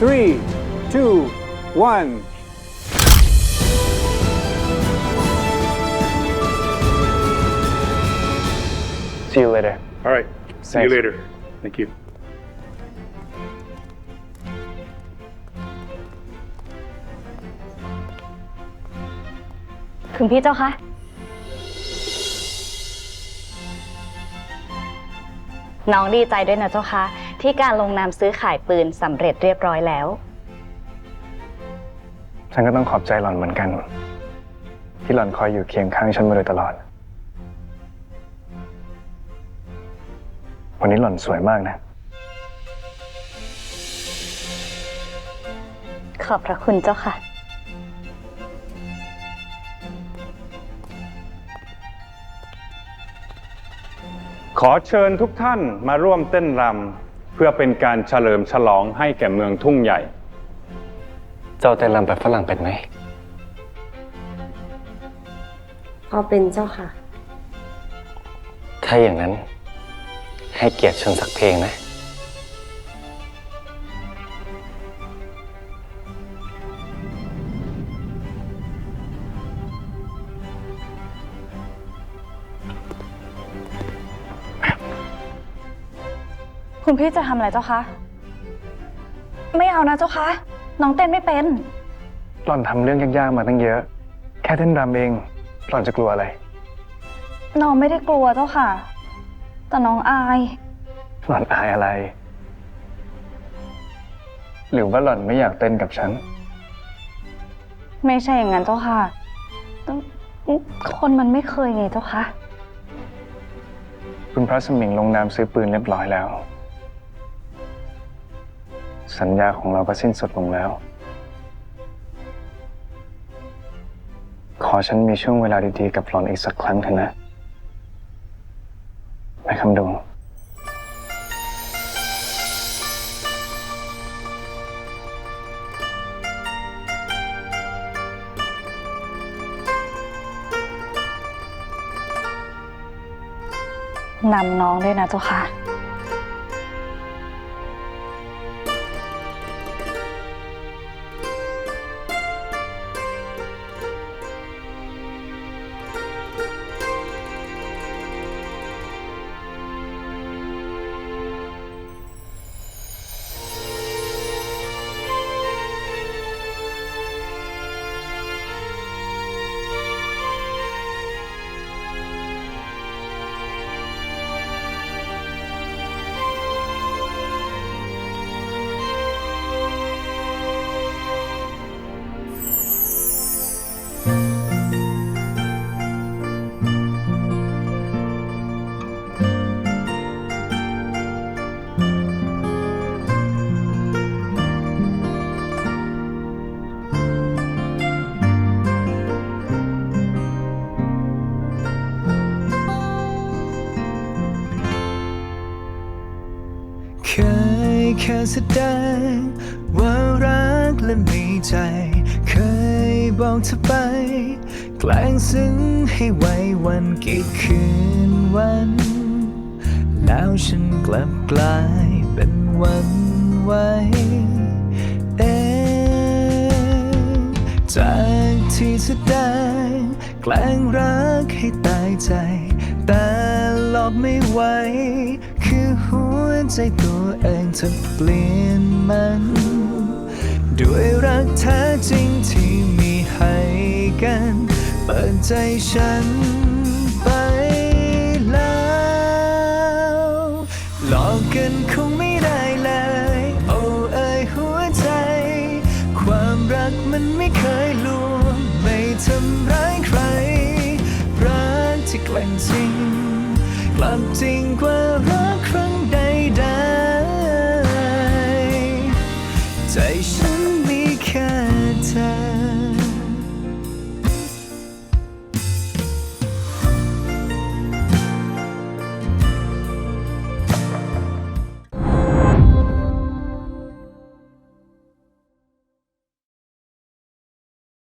three, two, one. See you later All right. See you Thanks. later. Thank you. คุณพี่เจ้าคะ น้องดีใจด้วยนะเจ้าคะ ที่การลงนามซื้อขายปืนสำเร็จเรียบร้อยแล้ว ฉันก็ต้องขอบใจหล่อนเหมือนกัน ที่หล่อนคอยอยู่เคียงข้างฉันมาโดยตลอด วันนี้หล่อนสวยมากนะ ขอบพระคุณเจ้าค่ะ ขอเชิญทุกท่านมาร่วมเต้นรำ เพื่อเป็นการเฉลิมฉลองให้แก่เมืองทุ่งใหญ่ เจ้าเต้นรำแบบฝรั่งเป็นไหม พอเป็นเจ้าค่ะ ถ้าอย่างนั้น ให้เกียรติฉันสักเพลงนะ คุณพี่จะทำอะไรเจ้าคะ ไม่เอานะเจ้าคะ น้องเต้นไม่เป็น หล่อนทำเรื่องยากๆมาตั้งเยอะ แค่เต้นรำเอง หล่อนจะกลัวอะไร น้องไม่ได้กลัวเจ้าค่ะ แต่น้องอาย หล่อนอายอะไร หรือว่าหล่อนไม่อยากเต้นกับฉัน ไม่ใช่อย่างนั้นเจ้าค่ะต้องคนมันไม่เคยไงเจ้าคะ คุณพระสมิงลงนามซื้อปืนเรียบร้อยแล้ว สัญญาของเราก็สิ้นสุดลงแล้ว ขอฉันมีช่วงเวลาดีๆกับหลอนอีกสักครั้งเถอะนะแม่คำดงนำน้องด้วยนะเจ้าค่ะ แค่แสดง ว่ารักและมีใจ เคยบอกเธอไป แกล้งซึ้งให้ไว้วันกี่คืนวัน แล้วฉันกลับกลายเป็นวันไหวเองจากที่แสดง แกล้งรักให้ตายใจ แต่หลอกไม่ไหว หัวใจตัวเองเธอเปลี่ยนมัน ด้วยรักแท้จริงที่มีให้กัน เปิดใจฉันไปแล้วหลอกกันคงไม่ได้เลย โอ้เอ้ยหัวใจ ความรักมันไม่เคยลวงไม่ทำร้ายใคร รักที่แกล้งจริง กลับจริงกว่ารักครั้งใดใดใจฉัน